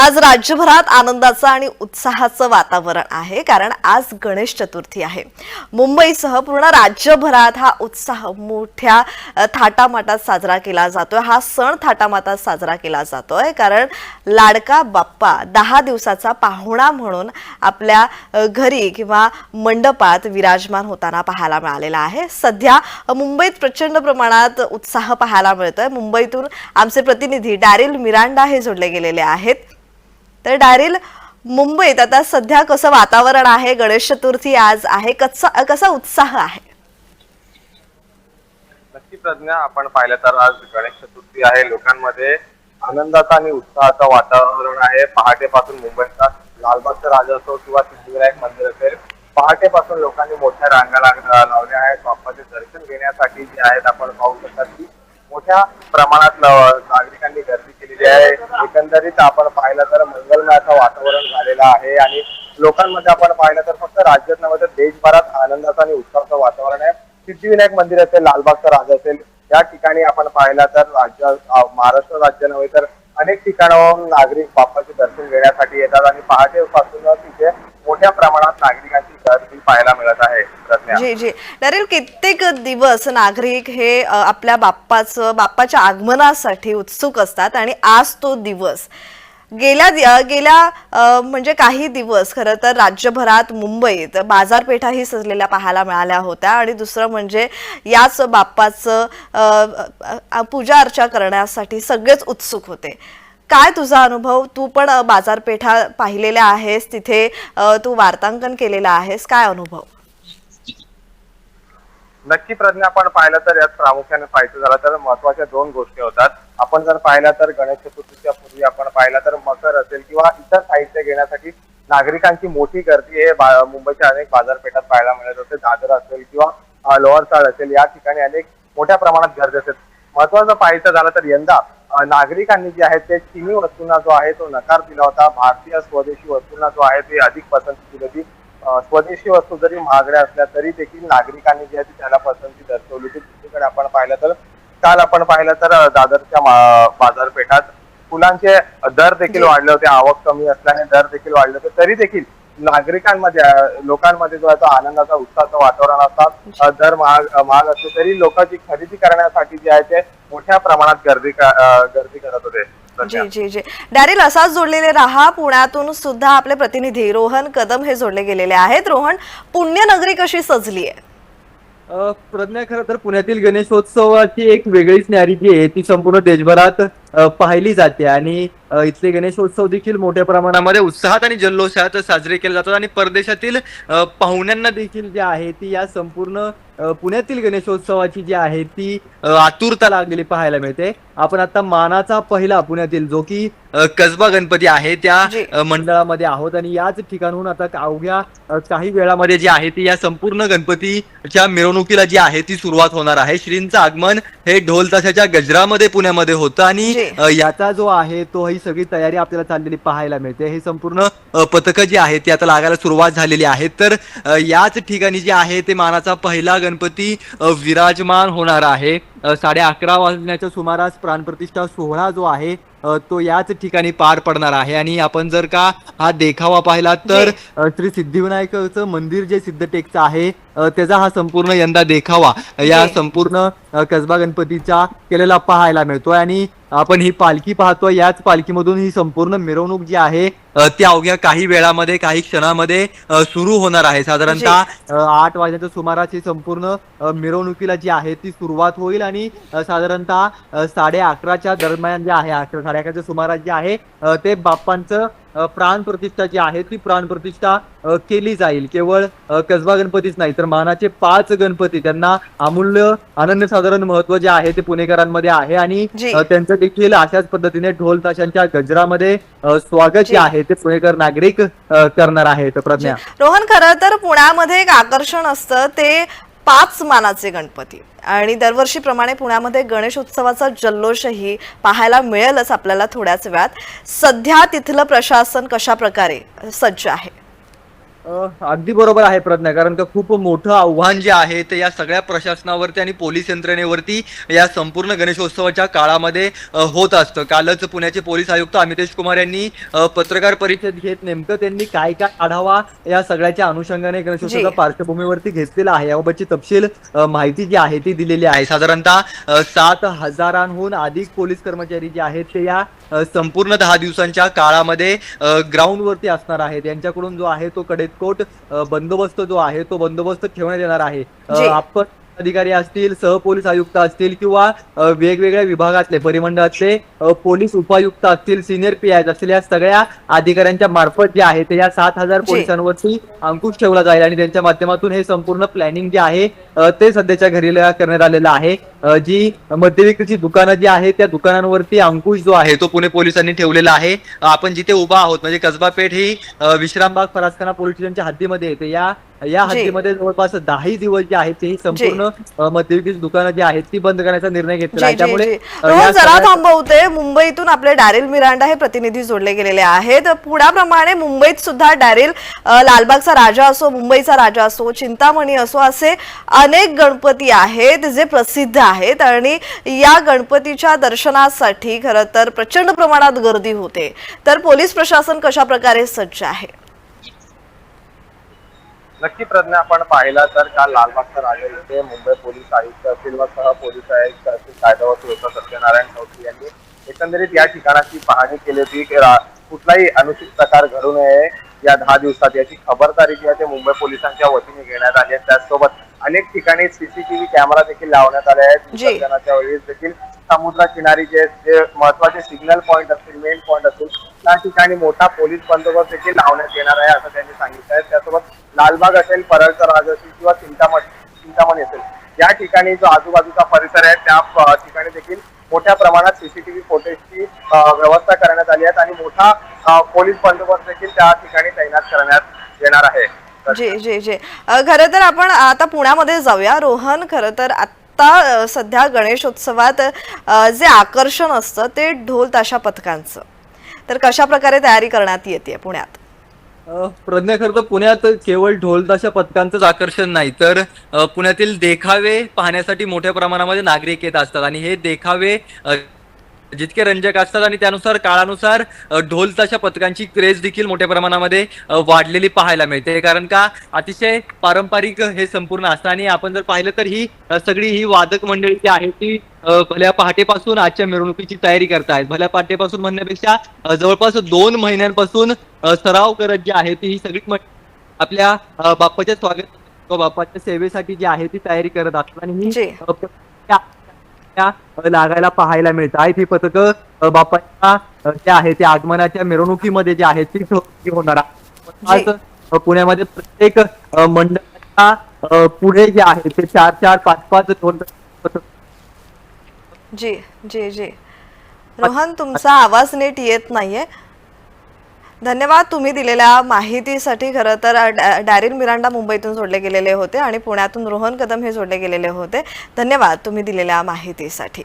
आज राज्यभरात आनंदाचं आणि उत्साहाचं वातावरण आहे कारण आज गणेश चतुर्थी आहे. मुंबईसह पूर्ण राज्यभरात हा उत्साह मोठ्या थाटामाटात साजरा केला जातोय. हा सण थाटामाटात साजरा केला जातोय कारण लाडका बाप्पा दहा दिवसाचा पाहुणा म्हणून आपल्या घरी किंवा मंडपात विराजमान होताना पाहायला मिळालेला आहे. सध्या मुंबईत प्रचंड प्रमाणात उत्साह पाहायला मिळतोय. मुंबईतून आमचे प्रतिनिधी डॅरिल मिरांडा हे जोडले गेलेले आहेत. तर डॅरिल मुंबईत आता सध्या कसं वातावरण आहे गणेश चतुर्थी आज आहे कसा कसा उत्साह आहे? नक्की प्रज्ञा आपण पाहिलं तर आज गणेश चतुर्थी आहे. लोकांमध्ये आनंदाचा आणि उत्साहाचं वातावरण आहे. पहाटेपासून मुंबईचा लालबागचा राजा असो किंवा सिद्धिविनायक मंदिर असेल पहाटेपासून लोकांनी मोठ्या रांगा लावल्या आहेत. बाप्पाचे दर्शन घेण्यासाठी जे आहेत आपण पाहू शकतात की मोठ्या प्रमाणात जे आहे एकंदरीत आपण पाहिलं तर मंगलमय असं वातावरण झालेलं आहे आणि लोकांमध्ये आपण पाहिलं तर फक्त राज्यात नव्हे तर देशभरात आनंदाचं आणि उत्साहाचं वातावरण आहे. सिद्धिविनायक मंदिर असेल लालबागचा राजा असेल या ठिकाणी आपण पाहिलं तर राज्य महाराष्ट्र राज्य नव्हे तर अनेक ठिकाणाहून नागरिक बाप्पाचे दर्शन घेण्यासाठी येतात आणि पहाटेपासून तिथे मोठ्या प्रमाणात नागरिकांची पाहायला मिळत आहे जी जी. नरेल कित्येक दिवस नागरिक हे आपल्या बाप्पाचं बाप्पाच्या आगमनासाठी उत्सुक असतात आणि आज तो दिवस. गेल्या गेल्या म्हणजे काही दिवस खरं तर राज्यभरात मुंबईत बाजारपेठाही सजलेल्या पाहायला मिळाल्या होत्या आणि दुसरं म्हणजे याच बाप्पाचं पूजा अर्चा करण्यासाठी सगळेच उत्सुक होते. काय तुझा अनुभव? तू पण बाजारपेठा पाहिलेल्या आहेस तिथे तू वार्तांकन केलेलं आहेस काय अनुभव? नक्की प्रज्ञा आपण पाहिलं तर यात प्रामुख्याने पाहायचं झालं तर महत्त्वाच्या दोन गोष्टी होतात. आपण जर पाहिलं तर गणेश चतुर्थीच्या पूर्वी आपण पाहिलं तर मकर असेल किंवा इतर साहित्य घेण्यासाठी नागरिकांची मोठी गर्दी हे मुंबईच्या अनेक बाजारपेठात पाहायला मिळत होते. दादर असेल किंवा लोअर चाळ असेल. या ठिकाणी अनेक मोठ्या प्रमाणात गर्दी असेल. महत्वाचं पाहायचं झालं तर यंदा नागरिकांनी जे आहे ते चिनी वस्तूंना जो आहे तो नकार दिला होता. भारतीय स्वदेशी वस्तूंना जो आहे ते अधिक पसंती दिली होती. स्वदेशी वस्तू जरी महागड्या असल्या तरी देखील नागरिकांनी जी आहे ती त्याला पसंती दर्शवली होती. दुसरीकडे आपण पाहिलं तर काल आपण पाहिलं तर दादरच्या बाजारपेठात फुलांचे दर देखील. वाढले होते. आवक कमी असल्याने दर देखील वाढले होते. तरी देखील नागरिकांमध्ये लोकांमध्ये जो आहे तो आनंदाचा उत्साहाचं वातावरण असतात. दर महाग महाग असले तरी लोकांची खरेदी करण्यासाठी जे आहे ते मोठ्या प्रमाणात गर्दी गर्दी करत होते. जी जी जी. डॅरिल असाच जोडलेले राहा पुण्यातून सुद्धा आपले प्रतिनिधी रोहन कदम हे जोडले गेलेले आहेत. रोहन पुण्यनगरी कशी सजली आहे? प्रज्ञा खरं तर पुण्यातील गणेशोत्सवाची एक वेगळीच न्यारी जी आहे ती संपूर्ण देशभरात पाहिली जाते. आणि इथले गणेशोत्सव देखील मोठ्या प्रमाणामध्ये उत्साहात आणि जल्लोषात साजरे केले जातात आणि परदेशातील पाहुण्यांना देखील जे आहे ती या संपूर्ण पुण्यातील गणेशोत्सवाची जी आहे ती आतुरता लागलेली पाहायला मिळते. आपण आता मानाचा पहिला पुण्यातील जो की कसबा गणपती आहे त्या मंडळामध्ये आहोत. आणि याच ठिकाणहून आता अवघ्या काही वेळामध्ये जी आहे ती या संपूर्ण गणपतीच्या मिरवणुकीला जी आहे ती सुरुवात होणार आहे. श्रींचं आगमन हे ढोल ताशाच्या गजरामध्ये पुण्यामध्ये होतं आणि अ, याचा जो आहे तो ही सगळी तयारी आपल्याला चाललेली पाहायला मिळते. हे संपूर्ण अ, पथकं जी आहेत ती आता लागायला सुरुवात झालेली आहे तर अ, याच ठिकाणी जे आहे ते मानाचा पहिला गणपती अ, विराजमान होणार आहे. साडे अकरा वाजण्याच्या सुमारास प्राणप्रतिष्ठा सोहळा जो आहे तो याच ठिकाणी पार पडणार आहे. आणि आपण जर का हा देखावा पाहिला तर श्री सिद्धिविनायकाचं मंदिर जे सिद्धटेकचं आहे त्याचा हा संपूर्ण यंदा देखावा या. संपूर्ण कसबा गणपतीचा केलेला पाहायला मिळतोय. आणि आपण ही पालखी पाहतोय याच पालखीमधून ही संपूर्ण मिरवणूक जी आहे ती अवघ्या काही वेळामध्ये काही क्षणामध्ये सुरू होणार आहे. साधारणतः अ, आठ वाजण्याच्या सुमारास ही संपूर्ण मिरवणुकीला जी आहे ती सुरुवात होईल आणि साधारणतः साडे अकराच्या दरम्यान जे आहे अकरा साडे अकराच्या सुमारास जे आहे ते बाप्पांचं प्राण प्रतिष्ठा जी आहे ती प्राण प्रतिष्ठा केली जाईल. केवळ कसबा गणपतीच नाही तर मानाचे पाच गणपती त्यांना अमूल्य अनन्यसाधारण महत्त्व जे आहे ते पुणेकरांमध्ये आहे आणि त्यांचं देखील अशाच पद्धतीने ढोल ताशांच्या गजरामध्ये स्वागत जी. आहे ते पुणेकर नागरिक करणार आहेत प्रज्ञा. रोहन खरं तर पुण्यामध्ये एक आकर्षण असतं ते पाच मानाचे गणपती. आणि दरवर्षीप्रमाणे पुण्यामध्ये गणेश उत्सवाचा जल्लोषही पाहायला मिळेलच आपल्याला थोड्याच वेळात. सध्या तिथलं प्रशासन कशा प्रकारे सज्ज आहे? अगदी बरोबर आहे प्रज्ञा कारण का खूप मोठं आव्हान जे आहे ते या सगळ्या प्रशासनावरती आणि पोलीस यंत्रणेवरती या संपूर्ण गणेशोत्सवाच्या काळामध्ये होत असतं. कालच पुण्याचे पोलीस आयुक्त अमितेश कुमार यांनी पत्रकार परिषद घेत नेमकं त्यांनी काय काय आढावा या सगळ्याच्या अनुषंगाने गणेशोत्सवाच्या. पार्श्वभूमीवरती घेतलेला आहे. याबाबतची तपशील माहिती जी आहे ती दिलेली आहे. साधारणतः सात हजारांहून अधिक पोलीस कर्मचारी जे आहेत ते या संपूर्ण दहा दिवसांच्या काळामध्ये ग्राउंडवरती असणार आहेत यांच्याकडून जो आहे तो कडेकोट बंदोबस्त जो आहे तो बंदोबस्त ठेवण्यात येणार आहे. आपण अधिकारी असतील सहपोलीस आयुक्त असतील किंवा वेगवेगळ्या विभागातले परिमंडळातले पोलीस उपायुक्त असतील सिनियर पी आय असतील या सगळ्या अधिकाऱ्यांच्या मार्फत जे आहे ते या सात हजार. पोलिसांवरती अंकुश ठेवला जाईल आणि त्यांच्या माध्यमातून हे संपूर्ण प्लॅनिंग जे आहे ते सध्याच्या घरी करण्यात आलेलं आहे. जी मद्यविक्रीची दुकानं जी आहे त्या दुकानांवरती अंकुश जो आहे तो पुणे पोलिसांनी ठेवलेला आहे. आपण जिथे उभा आहोत म्हणजे कसबा पेठ ही विश्रामबाग फरासखाना पोलीस स्टेशनच्या हद्दीमध्ये येते. या या. हद्दीमध्ये जवळपास दहाही दिवस जे आहेत ते ही संपूर्ण अ, मद्यविक्रीची दुकानं जी आहेत ती बंद करण्याचा निर्णय घेतलेला आहे. त्यामुळे जरा थांबवते. मुंबईतून आपले डॅरिल मिरांडा हे प्रतिनिधी जोडले गेलेले आहेत. पुण्याप्रमाणे मुंबईत सुद्धा डॅरिल लालबागचा राजा असो मुंबईचा राजा असो चिंतामणी असो असे अनेक गणपती आहेत जे प्रसिद्ध आहेत आणि या गणपतीच्या दर्शनासाठी खरं तर प्रचंड प्रमाणात गर्दी होते. तर पोलीस प्रशासन कशा प्रकारे सज्ज आहे? नक्की प्रज्ञा आपण पाहिला तर काल लालबागचा राजा इथे मुंबई पोलीस आयुक्त असतील व सह पोलीस आयुक्त असतील कायदा व सुरक्षा सत्यनारायण चौधरी यांनी एकंदरीत या ठिकाणाची पाहणी केली होती की कुठलाही अनुचित प्रकार घडू नये या दहा दिवसात याची खबरदारी जी आहे ते मुंबई पोलिसांच्या वतीने घेण्यात आली आहे. त्याचसोबत अनेक ठिकाणी सीसीटीव्ही कॅमेरा देखील लावण्यात आले आहेत. विसर्जनाच्या वेळेस देखील समुद्र किनारी जे जे महत्त्वाचे सिग्नल पॉईंट असतील मेन पॉईंट असतील त्या ठिकाणी मोठा पोलीस बंदोबस्त देखील लावण्यात येणार आहे असं त्यांनी सांगितलं आहे. त्यासोबत लालबाग असेल परळचा राज असेल किंवा चिंतामणी चिंतामणी असेल या ठिकाणी जो आजूबाजूचा परिसर आहे त्या ठिकाणी देखील मोठ्या प्रमाणात सीसीटीव्ही फुटेजची व्यवस्था करण्यात आली आहे आणि मोठा पोलीस बंदोबस्त देखील त्या ठिकाणी तैनात करण्यात येणार आहे. जी जी जी. खर खरं तर आपण आता पुण्यामध्ये जाऊया. रोहन खरं तर आता सध्या गणेशोत्सवात जे आकर्षण असतं ते ढोल ताशा पथकांचं. तर कशा प्रकारे तयारी करण्यात येते पुण्यात? प्रज्ञा खरं तर पुण्यात केवळ ढोलताशा पथकांचंच आकर्षण नाही. तर पुण्यातील देखावे पाहण्यासाठी मोठ्या प्रमाणामध्ये नागरिक येत असतात. आणि हे देखावे जितके रंजक असतात आणि त्यानुसार काळानुसार अ, ढोलताशा पथकांची क्रेज देखील मोठ्या प्रमाणामध्ये वाढलेली पाहायला मिळते. कारण का अतिशय पारंपरिक हे संपूर्ण असतं. आणि आपण जर पाहिलं तर ही सगळी ही वादक मंडळी जी आहे ती भल्या पहाटेपासून आजच्या मिरवणुकीची तयारी करतायत. भल्या पहाटेपासून म्हणण्यापेक्षा जवळपास दोन महिन्यांपासून सराव करत जी आहे ती ही सगळी आपल्या बाप्पाच्या स्वागत बाप्पाच्या सेवेसाठी जी आहे ती तयारी करत असतात. आणि ही त्या- लागायला पाहायला मिळत. आहेत ही पथकं बाप्पाच्या अ, जे आहे त्या आगमनाच्या मिरवणुकीमध्ये जे आहे ती होणार आहे. आज पुण्यामध्ये प्रत्येक मंडळाच्या पुढे जे आहे ते चार चार पाच पाच पथक. जी जी जी. रोहन तुमचा आवाज नीट येत नाहीये. धन्यवाद तुम्ही दिलेल्या माहितीसाठी खरं तर डॅ- डॅरिल मिरांडा मुंबईतून जोडले गेलेले होते आणि पुण्यातून रोहन कदम हे जोडले गेलेले होते. धन्यवाद तुम्ही दिलेल्या माहितीसाठी.